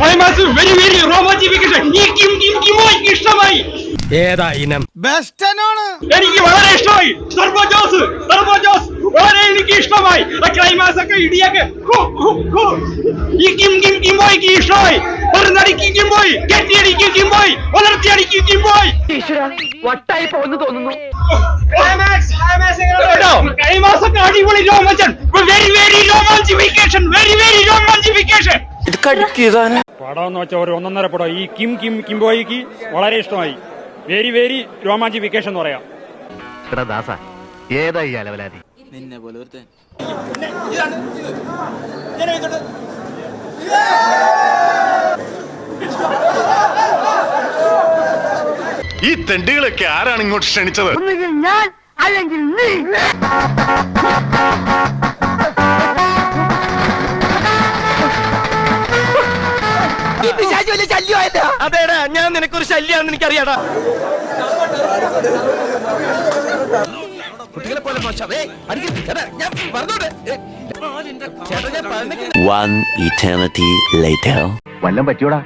Climax very very റോമാഞ്ചിഫിക്കേഷൻ ഈ കിം Kim കിമോ എനിക്ക് ഇഷ്ടമായി. ഏതാ ഇനം? ബെസ്റ്റനാണ്. എനിക്ക് വളരെ ഇഷ്ടമായി. സർബോ ജോസ് സർബോ ജോസ് വളരെ എനിക്ക് ഇഷ്ടമായി. ക്ലൈമാക്സ് ഒക്കെ ഇടിയൊക്കെ. ഈ കിം കിം കിംബോയ്ക്ക് ഇഷ്ടമായി. ഒരു നടിക്ക് കിംബോയ് കെട്ടിയടിക്ക് കിംബോയ് വളർത്തിയടിക്ക് കിംബോയ് വട്ടായി പോകുന്നു തോന്നുന്നു. ക്ലൈമാക്സ് ഒക്കെ അടിപൊളി രോമാഞ്ചൻ വെരി വെരി രോമാഞ്ചിഫിക്കേഷൻ വെരി വെരി രോമാഞ്ചിഫിക്കേഷൻ. പടം എന്ന് വെച്ചാൽ ഒരു ഒന്നൊന്നര പടം. ഈ കിം കിം കിംബോയിക്ക് വളരെ ഇഷ്ടമായി. വെരി വെരി രോമാഞ്ചി വിക്കേഷൻ എന്ന് പറയാം. ദാസ ഏതായി അലവലാതി? നിന്നെ ഈ അലവലാതി ഈ തെണ്ടികളൊക്കെ ആരാണ് ഇങ്ങോട്ട് ക്ഷണിച്ചത്? അതേടാ ഞാൻ നിനക്കൊരു ശല്യാന്ന് എനിക്കറിയാടാ. കുട്ടികളെ പോലെ മോശമേ ഞാൻ പറഞ്ഞോട്ടെ. One eternity later. വല്ലം പറ്റിയോടാ?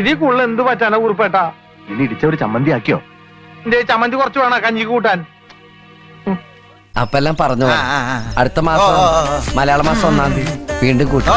ഇതിൽ കൂടുതൽ എന്ത് പറ്റാനാ കുറിപ്പേട്ടാ? ഇനി ഇടിച്ചവര് ചമ്മന്തി ആക്കിയോ? എന്റെ ചമ്മന്തി കുറച്ച് വേണം കഞ്ഞി കൂട്ടാൻ. അപ്പെല്ലാം പറഞ്ഞു? അടുത്ത മാസം മലയാള മാസം ഒന്നാം തീയതി. വീണ്ടും കൂട്ടി.